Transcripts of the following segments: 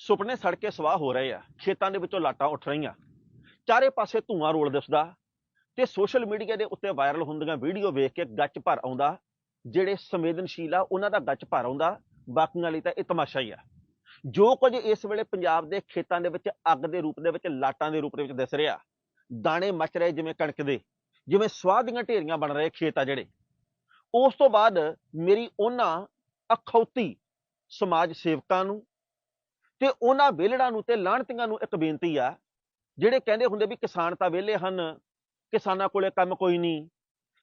ਸੁਪਨੇ ਸੜ ਕੇ ਸਵਾਹ ਹੋ ਰਹੇ ਆ, ਖੇਤਾਂ ਦੇ ਵਿੱਚੋਂ ਲਾਟਾਂ ਉੱਠ ਰਹੀਆਂ। ਚਾਰੇ ਪਾਸੇ ਧੂਆਂ ਰੋਲ ਦਿਸਦਾ ਤੇ ਸੋਸ਼ਲ ਮੀਡੀਆ ਦੇ ਉੱਤੇ ਵਾਇਰਲ ਹੁੰਦੀਆਂ ਵੀਡੀਓ ਵੇਖ ਕੇ ਗੱਚ ਭਰ ਆਉਂਦਾ, ਜਿਹੜੇ ਸੰਵੇਦਨਸ਼ੀਲ ਆ, ਉਹਨਾਂ ਦਾ ਗੱਚ ਭਰ ਆਉਂਦਾ, ਬਾਕੀਆਂ ਲਈ ਤਾਂ ਇਹ ਤਮਾਸ਼ਾ ਹੀ ਆ। ਜੋ ਕੁਝ ਇਸ ਵੇਲੇ ਪੰਜਾਬ ਦੇ ਖੇਤਾਂ ਦੇ ਵਿੱਚ ਅੱਗ ਦੇ ਰੂਪ ਦੇ ਵਿੱਚ, ਲਾਟਾਂ ਦੇ ਰੂਪ ਦੇ ਵਿੱਚ ਦਿਸ ਰਿਹਾ, ਦਾਣੇ ਮਚ ਰਹੇ ਜਿਵੇਂ ਕਣਕ ਦੇ, ਜਿਵੇਂ ਸਵਾਹ ਦੀਆਂ ਢੇਰੀਆਂ ਬਣ ਰਹੇ ਖੇਤ ਆ ਜਿਹੜੇ। ਉਸ ਤੋਂ ਬਾਅਦ ਮੇਰੀ ਉਹਨਾਂ ਅਖੌਤੀ ਸਮਾਜ ਸੇਵਕਾਂ ਨੂੰ ਤੇ ਉਹਨਾਂ ਵਿਹਲੜਾਂ ਨੂੰ ਤੇ ਲਾਹਣਤੀਆਂ ਨੂੰ ਇੱਕ ਬੇਨਤੀ ਆ, ਜਿਹੜੇ ਕਹਿੰਦੇ ਹੁੰਦੇ ਵੀ ਕਿਸਾਨ ਤਾਂ ਵਿਹਲੇ ਹਨ, ਕਿਸਾਨਾਂ ਕੋਲੇ ਕੰਮ ਕੋਈ ਨਹੀਂ,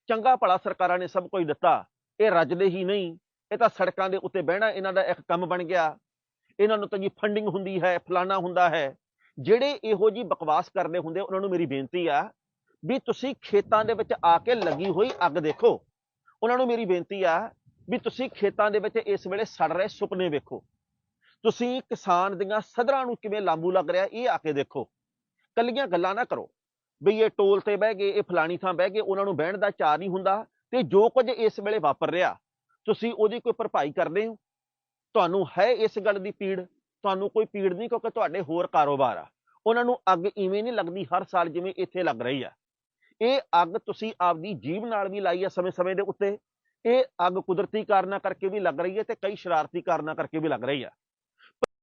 ਚੰਗਾ ਭਲਾ ਸਰਕਾਰਾਂ ਨੇ ਸਭ ਕੁਝ ਦਿੱਤਾ, ਇਹ ਰੱਜਦੇ ਹੀ ਨਹੀਂ, ਇਹ ਤਾਂ ਸੜਕਾਂ ਦੇ ਉੱਤੇ ਬਹਿਣਾ ਇਹਨਾਂ ਦਾ ਇੱਕ ਕੰਮ ਬਣ ਗਿਆ, ਇਹਨਾਂ ਨੂੰ ਤਾਂ ਜੀ ਫੰਡਿੰਗ ਹੁੰਦੀ ਹੈ, ਫਲਾਣਾ ਹੁੰਦਾ ਹੈ, ਜਿਹੜੇ ਇਹੋ ਜੀ ਬਕਵਾਸ ਕਰਦੇ ਹੁੰਦੇ ਉਹਨਾਂ ਨੂੰ ਮੇਰੀ ਬੇਨਤੀ ਆ, ਵੀ ਤੁਸੀਂ ਖੇਤਾਂ ਦੇ ਵਿੱਚ ਆ ਕੇ ਲੱਗੀ ਹੋਈ ਅੱਗ ਦੇਖੋ, ਉਹਨਾਂ ਨੂੰ ਮੇਰੀ ਬੇਨਤੀ ਆ, ਵੀ ਤੁਸੀਂ ਖੇਤਾਂ ਦੇ ਵਿੱਚ ਇਸ ਵੇਲੇ ਸੜ ਰਹੇ ਸੁਪਨੇ ਵੇਖੋ। ਤੁਸੀਂ ਕਿਸਾਨ ਦੀਆਂ ਸਦਰਾਂ ਨੂੰ ਕਿਵੇਂ ਲਾਂਬੂ ਲੱਗ ਰਿਹਾ, ਇਹ ਆ ਕੇ ਦੇਖੋ। ਕੱਲੀਆਂ ਗੱਲਾਂ ਨਾ ਕਰੋ। ਬਈ ਇਹ ਟੋਲ ਤੇ ਬਹਿ ਗਏ, ਇਹ ਫਲਾਣੀ ਥਾਂ ਬਹਿ ਗਏ, ਉਹਨਾਂ ਨੂੰ ਬਹਿਣ ਦਾ ਚਾਅ ਨਹੀਂ ਹੁੰਦਾ ਤੇ ਜੋ ਕੁਝ ਇਸ ਵੇਲੇ ਵਾਪਰ ਰਿਹਾ, ਤੁਸੀਂ ਉਹਦੀ ਕੋਈ ਭਰਪਾਈ ਕਰਦੇ ਹੋ? ਤੁਹਾਨੂੰ ਹੈ ਇਸ ਗੱਲ ਦੀ ਪੀੜ? ਤੁਹਾਨੂੰ ਕੋਈ ਪੀੜ ਨਹੀਂ ਕਿਉਂਕਿ ਤੁਹਾਡੇ ਹੋਰ ਕਾਰੋਬਾਰ ਆ। ਉਹਨਾਂ ਨੂੰ ਅੱਗ ਇਵੇਂ ਨਹੀਂ ਲੱਗਦੀ ਹਰ ਸਾਲ ਜਿਵੇਂ ਇੱਥੇ ਲੱਗ ਰਹੀ ਆ। ਇਹ ਅੱਗ ਤੁਸੀਂ ਆਪਦੀ ਜੀਵ ਨਾਲ ਵੀ ਲਾਈ ਆ ਸਮੇਂ-ਸਮੇਂ ਦੇ ਉੱਤੇ। ਇਹ ਅੱਗ ਕੁਦਰਤੀ ਕਾਰਨਾਂ ਕਰਕੇ ਵੀ ਲੱਗ ਰਹੀ ਹੈ ਤੇ ਕਈ ਸ਼ਰਾਰਤੀ ਕਾਰਨਾਂ ਕਰਕੇ ਵੀ ਲੱਗ ਰਹੀ ਆ।